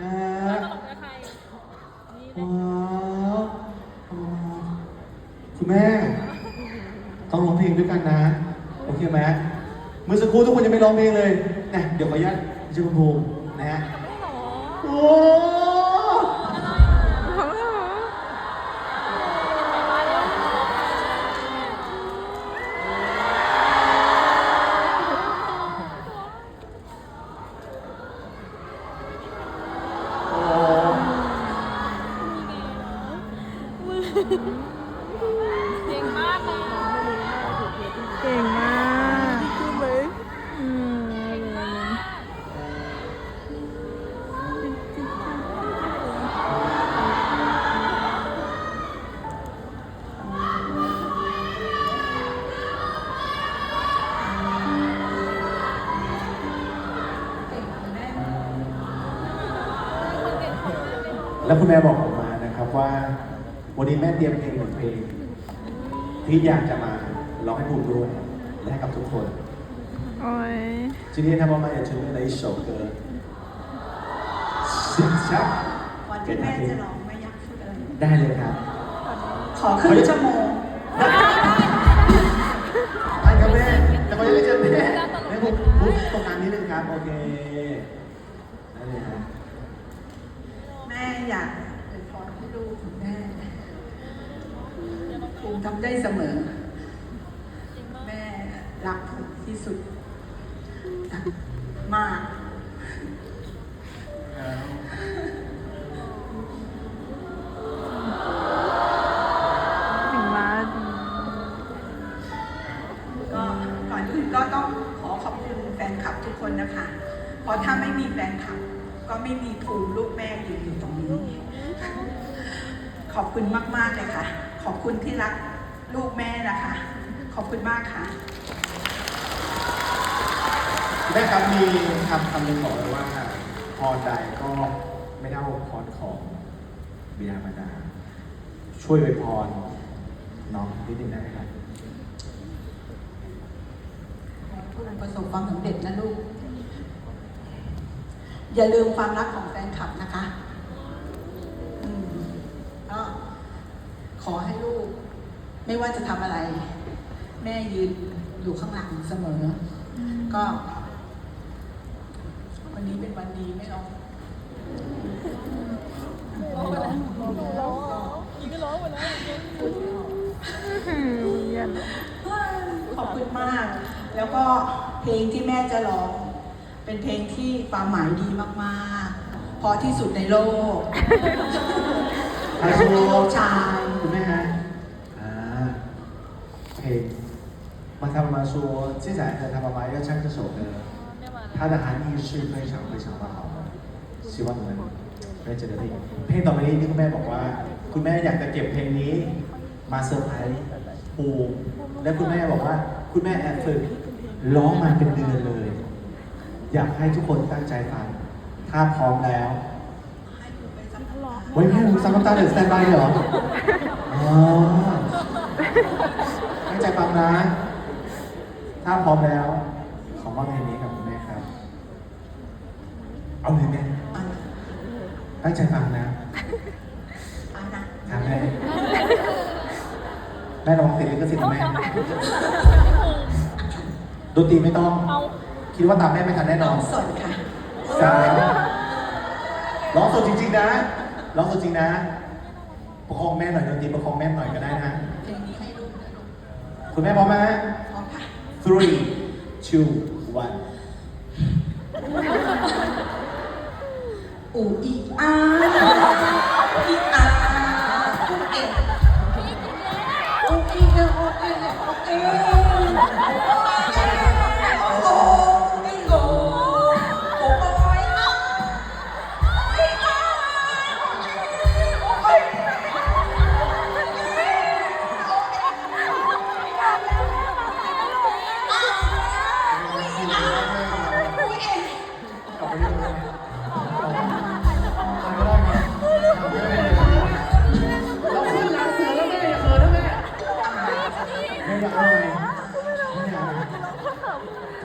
นะฮะอ๋ออ๋อคุณแม่ ต้องร้องเพลงด้วยกันนะ โอเคไหมเมื่อสักครู่ทุกคนยังไม่ร้องเพลงเลยนะเดี๋ยวขออนุญาตเจ้าคุณภูมินะฮะโอ้ แล้วคุณแม่บอกผมมานะครับว่า วันนี้แม่เตรียมเพลงหนึ่งเพลง ที่อยากจะมาร้องให้ภูมิด้วยและให้กับทุกคน โอ้ย 今天他妈妈也准备了一首歌，想象 ก่อนที่แม่จะร้องไม่อยากพูดอะไร ได้เลยครับ ขอครึ่งชั่วโมง ไปครับแม่แต่เขายังไม่เจอแม่แม่บุ๊กบุ๊กตรงกลางนิดนึงครับ โอเคได้เลยครับ แม่ อยากเป็นพรให้ลูกของแม่ภูมิทำได้เสมอ แม่รักภูมิที่สุดมากถึงมาก็ก่อนอื่นก็ต้องขอขอบคุณแฟนคลับทุกคนนะคะ เพราะถ้าไม่มีแฟนคลับก็ไม่มีภูมิลูกแม่ยืนอยู่ตรงนี้ ขอบ คุณมาก ๆ เลยค่ะ ขอบคุณที่รักลูกแม่นะคะ ขอบคุณมากค่ะแม่ครับมีคำคำหนึ่งบอกไว้ว่าพรใดก็ไม่เท่าพรของบิดามารดาช่วยไวยพรน้องนิดนึงได้ไหมครับทุกคนประสบความสำเร็จนะลูก อย่าลืมความรักของแฟนคลับนะคะ ไม่ว่าจะทำอะไร แม่ยืนอยู่ข้างหลังเสมอ ก็ วันนี้เป็นวันดีไม่ร้องอืมเยี่ยมขอบคุณมาก แล้วก็เพลงที่แม่จะร้อง เป็นเพลงที่ความหมายดีมากๆพอที่สุดในโลกอาชูลูกชายคุณแม่ฮะอ่าเพลง มาทำมา说接下来呢他妈妈要唱这首歌它的含义是非常非常的好的希望你们ได้เจอได้เพลงต่อไปนี้ที่คุณแม่บอกว่า คุณแม่อยากจะเก็บเพลงนี้มาเซอร์ไพรส์ปูและคุณแม่บอกว่า คุณแม่แอบฝึกร้องมาเป็นเดือนเลย อยากให้ทุกคนตั้งใจฟังถ้าพร้อมแล้ว ให้หนูไปสัมภาษณ์ เฮ้ยให้ผมซังน้ำตาเดือดสแตนบายเหรอ อ๋อตั้งใจฟังนะ ถ้าพร้อมแล้ว ขอมอบเพลงนี้กับคุณแม่ครับ เอาเลยแม่อะตั้งใจฟังนะอะนะครับแม่แม่ระวังติดลิขสิทธิ์นะแม่ดนตรีไม่ต้อง คิดว่าตามแม่ไม่ทันแน่นน้ออนงสดค่ะสามร้องสดจริง ๆ นะร้องสดจริงนะ ประคองแม่หน่อยดนตรีประคองแม่หน่อยก็ได้นะเพลงนี้ให้ลูกนะลูกคุณแม่พร้อมไหมพร้อมค่ะ three two one อูอีอ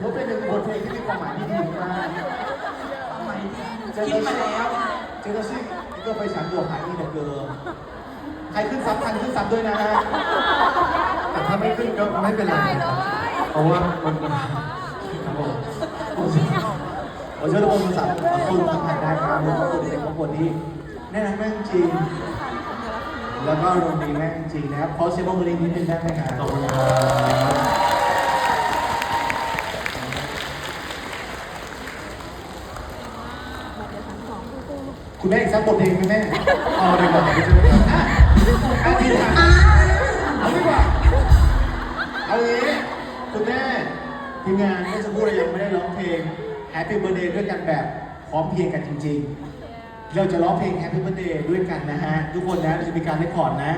ถือเป็นหนึ่งบทเพลงที่มีความหมายที่ดีมากความหมายที่คิดมาแล้วเจอร์ซี่ก็ไปฉันดวหายนี่แต่เกินใครขึ้นซ้ำคันขึ้นซ้ำด้วยนะฮะแต่ถ้าไม่ขึ้นก็ไม่เป็นไรเพราะว่ามันผมเชื่อทุกคนสับคนทำงานได้ครับทุกคนเป็นทุกคนที่แน่นอนแม่งจริง แล้วก็รวมดีแม่งจริงนะครับขอเสียงปรบมือนิดนึงได้ไหมครับขอบคุณครับ คุณแม่อีกสักบทเพลงไหมแม่เอาดีกว่าไม่ใช่ไหมครับอะอาทิตย์อะเอาดีกว่าเอางี้คุณแม่ทีมงานเมื่อสักครู่เรายังไม่ได้ร้องเพลง Happy Birthday ด้วยกันแบบพร้อมเพรียงกันจริง ๆ เราจะร้องเพลง Happy Birthday ด้วยกันนะฮะ ทุกคนนะเราจะมีการเล่นคอร์ดนะ